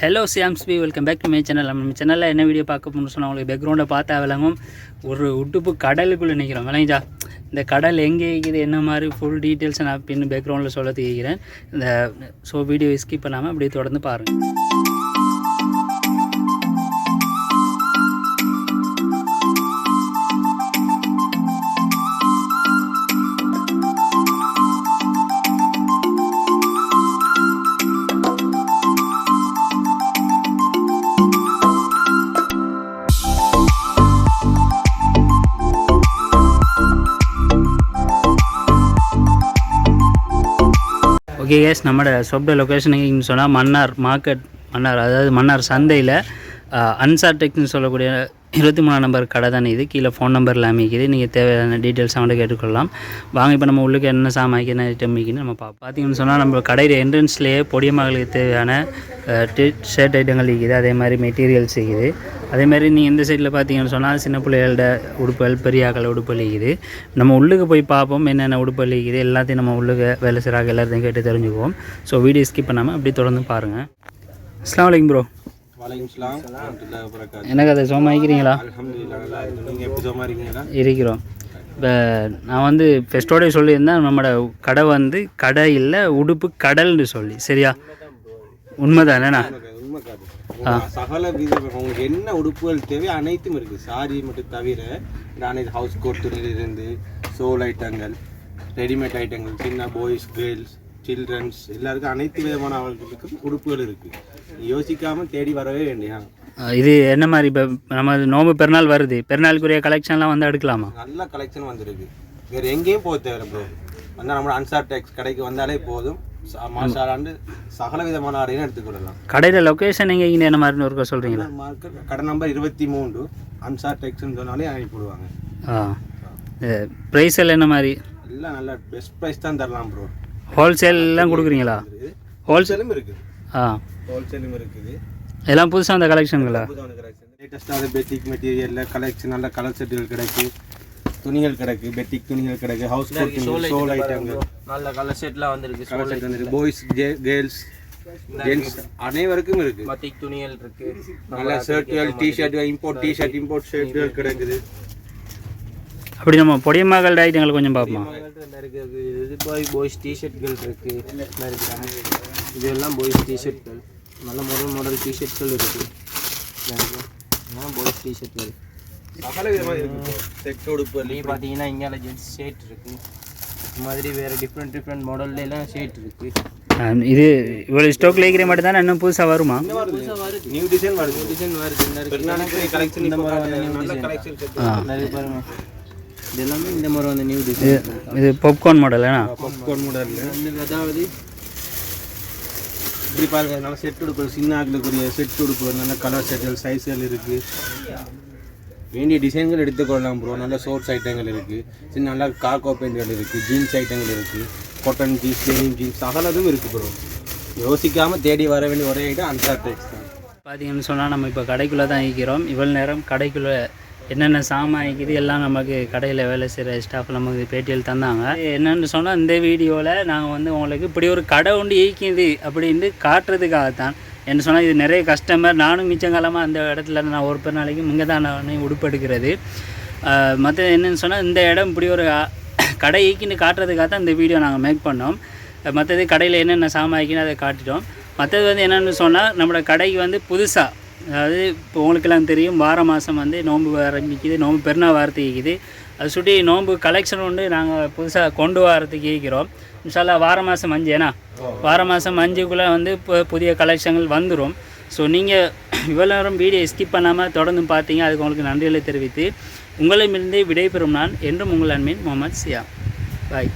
Hello சியாம்ஸ்பி welcome back to my channel நம்ம சேனலில் என்ன வீடியோ பார்க்க போகணும்னு சொன்னால் உங்களுக்கு பேக்ரவுண்டை பார்த்தா விளங்கும். ஒரு உட்டுப்பு கடலுக்குள்ளே நிற்கிறோம் விளங்கிச்சா? இந்த கடல் எங்கே இருக்குது என்ன மாதிரி ஃபுல் டீட்டெயில்ஸ் நான் பின்னு பேக்ரவுண்டில் சொல்ல கேட்குறேன் இந்த ஸோ வீடியோ ஸ்கிப் பண்ணாமல் அப்படியே தொடர்ந்து பாருங்கள் ஓகே எஸ் நம்மட சொப்ட லொக்கேஷன் சொன்னால் மன்னார் மார்க்கெட் மன்னார் அதாவது மன்னார் சந்தையில் அன்சார் டெக்னு சொல்லக்கூடிய இருபத்தி மூணாம் நம்பர் கடை தானே இது. கீழே ஃபோன் நம்பரில் அமைக்குது. நீங்கள் தேவையான டீட்டெயில்ஸ் அவங்கள்ட்ட கேட்டுக்கொள்ளலாம். வாங்க இப்போ நம்ம உள்ளுக்கு என்ன சாமாய்க்கு என்ன ஐட்டம் இருக்குன்னு நம்ம பார்ப்போம். பார்த்தீங்கன்னு சொன்னால் நம்ம கடையில் என்ட்ரன்ஸ்லேயே பொடிய மகளுக்கு தேவையான ஷர்ட் ஐட்டங்கள் இருக்குது. அதே மாதிரி மெட்டீரியல்ஸ் இருக்குது. அதே மாதிரி நீங்கள் இந்த சைடில் பார்த்தீங்கன்னு சொன்னால் சின்ன பிள்ளைகளோட உடுப்புகள் பெரியாக்கள் உடுப்புகள் இருக்குது. நம்ம உள்ளுக்கு போய் பார்ப்போம் என்னென்ன உடுப்புகள் இருக்குது. எல்லாத்தையும் நம்ம உள்ளுக்கு வேலை செய்கிறாங்க எல்லாத்தையும் கேட்டு தெரிஞ்சுக்குவோம். ஸோ வீடியோ ஸ்கிப் பண்ணாமல் அப்படி தொடர்ந்து பாருங்கள் அஸ்லாம் வலைக்கம் ப்ரோ எனக்கு அதை சோமாய்க்கிறீங்களா அல்ஹம்துலில்லாஹ் நல்லா இருக்கு நீங்கள் எப்படி சும்மா இருக்கீங்களா? இருக்கிறோம். இப்போ நான் வந்து ஃபெஸ்ட்டோடய சொல்லியிருந்தேன் நம்மளோட கடை வந்து கடை இல்லை உடுப்பு கடல்னு சொல்லி. சரியா? உண்மைதானேண்ணா சகல உங்களுக்கு என்ன உடுப்புகள் தேவை அனைத்தும் இருக்கு. சாரி மட்டும் தவிர அனைத்து ஹவுஸ் கோட் துணியிலிருந்து சோல் ஐட்டங்கள் ரெடிமேட் ஐட்டங்கள் சின்ன பாய்ஸ் கேர்ள்ஸ் சில்ட்ரன்ஸ் எல்லாருக்கும் அனைத்து விதமான அவர்களுக்கும் உடுப்புகள் இருக்கு. நீ யோசிக்காம தேடி வரவே வேண்டியா? இது என்ன மாதிரி இப்போ நம்ம நோம்பு பெருநாள் வருது. பெருநாளுக்குரிய கலெக்ஷன்லாம் வந்து எடுக்கலாமா? நல்ல கலெக்ஷன் வந்திருக்கு. வேற எங்கேயும் போக தேவை ப்ரோ வந்தால் நம்ம அன்சார் டெக்ஸ் கடைக்கு வந்தாலே போதும். மாஷாலாண்டு சகல விதமான ஆடையும் எடுத்துக்கொள்ளலாம் கடையில் லொக்கேஷன் எங்கே இங்கே என்ன மாதிரி ஒருக்கா சொல்கிறீங்களா மார்க்கெட் கடை நம்பர் இருபத்தி மூன்று அன்சார் டெக்ஸ்னு சொன்னாலே அனுப்பிவிடுவாங்க ஆ. ப்ரைஸ் எல்லாம் என்ன மாதிரி? எல்லாம் நல்ல பெஸ்ட் ப்ரைஸ் தான் தரலாம் ப்ரோ ஹோல்சேல்லாம் கொடுக்குறீங்களா? ஹோல்சேல் ஹோல்சேலும் இருக்குது. ஆ. ஹோல்சேலும் இருக்குது. எல்லாம் புதுசாக அந்த கலெக்ஷனுங்களா லேட்டஸ்ட்டாக பெட்டிக் மெட்டீரியலில் கலெக்ஷன் நல்ல கலர் செட்டுகள் கிடைக்கு. துணிகள் கிடக்கு. பெட்டிக் துணிகள் கிடக்கு. ஹவுஸ் கோட் துணிகள் சோல் ஐட்டங்கள் நல்ல கலர் செட்லாம் வந்திருக்கு. கலர் செட் வந்துருக்கு. பாய்ஸ் கேர்ள்ஸ் ஜென்ஸ் அனைவருக்கும் இருக்கு. பத்திக் துணிகள் இருக்கு. நல்ல ஷர்ட்டுகள் T shirt import T shirt import ஷர்ட்டுகள் கிடக்குது. அப்படி நம்ம பொடியம்மாக்கள் ஐட்டங்களை கொஞ்சம் பார்ப்போம்? இது பாய் பாய்ஸ் டிஷர்ட்கள் இருக்கு என்ன இருக்கு இதெல்லாம் பாய்ஸ் டிஷர்ட்கள் நல்ல மாடல் மாடல் டிஷர்ட்கள் இருக்கு. பாய்ஸ் டிஷர்ட்கள் செட் உடுப்பு பார்த்தீங்கன்னா இங்கே ஜென்ஸ் ஷர்ட் இருக்கு. இது மாதிரி வேற டிஃப்ரெண்ட் டிஃப்ரெண்ட் மாடல்ல எல்லாம் ஷர்ட் இருக்கு. ஆ, இது இவ்வளோ ஸ்டாக்ல இருக்கிற மட்டும் தானே இன்னும் புதுசாக வருமா? நியூ டிசைன் வருது. டிசைன் வருது. கலெக்ஷன் இந்த மாதிரி நல்ல கலெக்ஷன் இது எல்லாமே இந்த மாதிரி வந்து நியூ டிசைன் இது பாப்கார்ன் மாடல் ஏன்னா பாப்கார்ன் மாடல்ல வந்து அதாவது இப்படி பாருங்க நல்ல செட் உடுப்பு சின்ன ஆக்களுக்குரிய செட் உடுப்பு நல்ல கலர் செட்டுகள் சைஸ்கள் இருக்கு. வேண்டிய டிசைன்கள் எடுத்துக்கொள்ளலாம் ப்ரோ நல்ல சோர்ஸ் ஐட்டங்கள் இருக்கு. சின்ன நல்ல கார்கோ பேண்ட்கள் இருக்கு ஜீன்ஸ் ஐட்டங்கள் இருக்கு காட்டன் ஜீன்ஸ் டெனிம் ஜீன்ஸ் சகலதும் இருக்கு ப்ரோ யோசிக்காம தேடி வர வேண்டிய ஒரே ஐட்டம் அன்சார் டெக்ஸ் தான். பார்த்தீங்கன்னு சொன்னால் நம்ம இப்போ கடைக்குள்ளே தான் இருக்கிறோம். இவ்வளோ நேரம் கடைக்குள்ளே என்னென்ன சாமான் இருக்குது எல்லாம் நமக்கு கடையில் வேலை செய்கிற ஸ்டாஃப் நமக்கு பேட்டியல் தந்தாங்க. என்னென்னு சொன்னால் இந்த வீடியோவில் நாங்கள் வந்து உங்களுக்கு இப்படி ஒரு கடை ஒன்று இயக்கிது அப்படின்ட்டு காட்டுறதுக்காகத்தான். என்ன சொன்னால் இது நிறைய கஸ்டமர் நானும் மிச்சங்காலமாக அந்த இடத்துல நான் ஒரு பெரு நாளைக்கு இங்கே தான் நான் உடுப்பெடுக்கிறது. மற்ற என்னென்னு சொன்னால் இந்த இடம் இப்படி ஒரு கடை ஈக்கின்னு காட்டுறதுக்காக தான் இந்த வீடியோ நாங்கள் மேக் பண்ணோம். மற்றது கடையில் என்னென்ன சாமான் சாமாய்க்குன்னு அதை காட்டிட்டோம். மற்றது வந்து என்னென்னு சொன்னால் நம்மளோட கடைக்கு வந்து புதுசாக அதாவது இப்போ உங்களுக்கெல்லாம் தெரியும் வார மாதம் வந்து நோன்பு ஆரம்பிக்குது நோன்பு பெருநாள் வாரத்துக்குது அது அதை சுட்டி நோன்பு கலெக்ஷன் உண்டு நாங்கள் புதுசாக கொண்டு வரத்துக்கு இருக்கிறோம். இன்ஷால்லா வார மாதம் அஞ்சு ஏன்னா? வார மாதம் அஞ்சுக்குள்ளே வந்து இப்போ புதிய கலெக்ஷன்கள் வந்துடும் ஸோ நீங்கள் இவ்வளோ நேரம் வீடியோ ஸ்கிப் பண்ணாமல் தொடர்ந்து பார்த்தீங்க அதுக்கு உங்களுக்கு நன்றிகளை தெரிவித்து உங்களிடமிருந்து விடைபெறும் நான் என்றும் உங்கள் அன்பின் முகமது சியா. பாய்